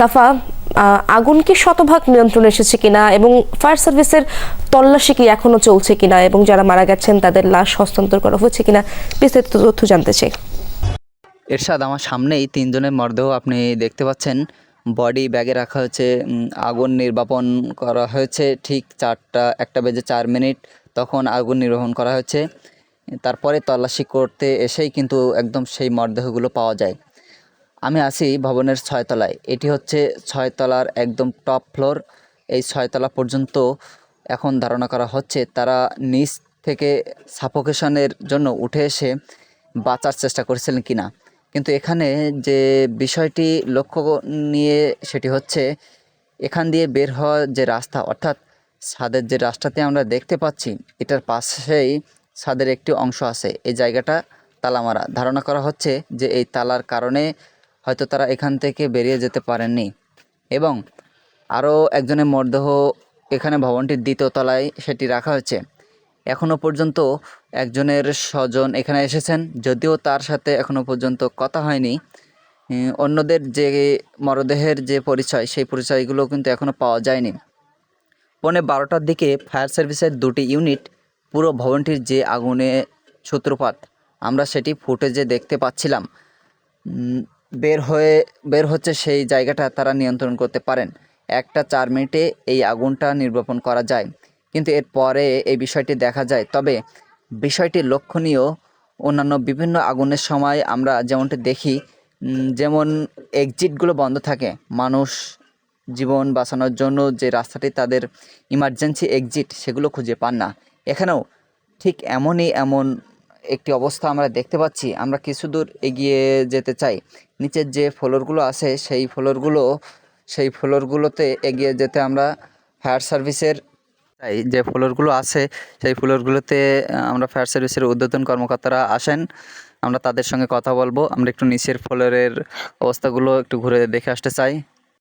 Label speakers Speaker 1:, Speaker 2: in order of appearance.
Speaker 1: সাফা আহ, আগুন কি শতভাগ নিয়ন্ত্রণে এসেছে কিনা এবং ফায়ার সার্ভিসের তল্লাশি কি এখনও চলছে কিনা এবং যারা মারা গেছেন তাদের লাশ হস্তান্তর করা হয়েছে কিনা বিস্তারিত তথ্য জানতে চাই।
Speaker 2: এরশাদ আমার সামনেই তিনজনের মরদেহ আপনি দেখতে পাচ্ছেন। বডি ব্যাগে রাখা হয়েছে আগুন নির্বাপন করা হয়েছে ঠিক চারটা একটা বেজে চার মিনিট তখন আগুন নির্বাপন করা হয়েছে। তারপরে তল্লাশি করতে এসেই কিন্তু একদম সেই মরদেহগুলো পাওয়া যায়। আমি আছি ভবনের ছয়তলায়। এটি হচ্ছে ছয়তলার একদম টপ ফ্লোর। এই ছয়তলা পর্যন্ত এখন ধারণা করা হচ্ছে তারা নিচ থেকে সাফোকেশনের জন্য উঠে এসে বাঁচার চেষ্টা করেছিলেন কিনা। কিন্তু এখানে যে বিষয়টি লক্ষ্য নিয়ে সেটি হচ্ছে, এখান দিয়ে বের হওয়ার যে রাস্তা, অর্থাৎ ছাদের যে রাস্তাতে আমরা দেখতে পাচ্ছি, এটার পাশেই ছাদের একটি অংশ আছে। এই জায়গাটা তালা মারা ধারণা করা হচ্ছে যে এই তালার কারণে হয়তো তারা এখান থেকে বেরিয়ে যেতে পারেননি। এবং আরও একজনের মরদেহ এখানে ভবনটির দ্বিতীয় তলায় সেটি রাখা হয়েছে। এখনও পর্যন্ত একজনের স্বজন এখানে এসেছেন, যদিও তার সাথে এখনও পর্যন্ত কথা হয়নি। অন্যদের যে মরদেহের যে পরিচয়, সেই পরিচয়গুলো কিন্তু এখনও পাওয়া যায়নি। পৌনে বারোটার দিকে ফায়ার সার্ভিসের দুটি ইউনিট পুরো ভবনটির যে আগুনে সূত্রপাত, আমরা সেটি ফুটেজে দেখতে পাচ্ছিলাম। বের হয়ে, বের হচ্ছে সেই জায়গাটা তারা নিয়ন্ত্রণ করতে পারেন। একটা চার মিনিটে এই আগুনটা নির্বাপন করা যায়। কিন্তু এর পরে এই বিষয়টি দেখা যায়। তবে বিষয়টি লক্ষণীয়। অন্যান্য বিভিন্ন আগুনের সময় আমরা যেমনটি দেখি যেমন এক্সিটগুলো বন্ধ থাকে। মানুষ জীবন বাঁচানোর জন্য যে রাস্তাটি তাদের ইমার্জেন্সি এক্সিট সেগুলো খুঁজে পান না। এখানেও ঠিক এমনই এমন একটি অবস্থা আমরা দেখতে পাচ্ছি। আমরা কিছু দূর এগিয়ে যেতে চাই। নিচের যে ফ্লোরগুলো আছে, সেই ফ্লোরগুলো, সেই ফ্লোরগুলোতে এগিয়ে যেতে আমরা ফায়ার সার্ভিসের চাই। যে ফ্লোরগুলো আছে, সেই ফ্লোরগুলোতে আমরা ফায়ার সার্ভিসের উদ্বোধন কর্মকর্তারা আসেন। আমরা তাদের সঙ্গে কথা বলব। আমরা একটু নিচের ফ্লোরের অবস্থাগুলো একটু ঘুরে দেখে আসতে চাই।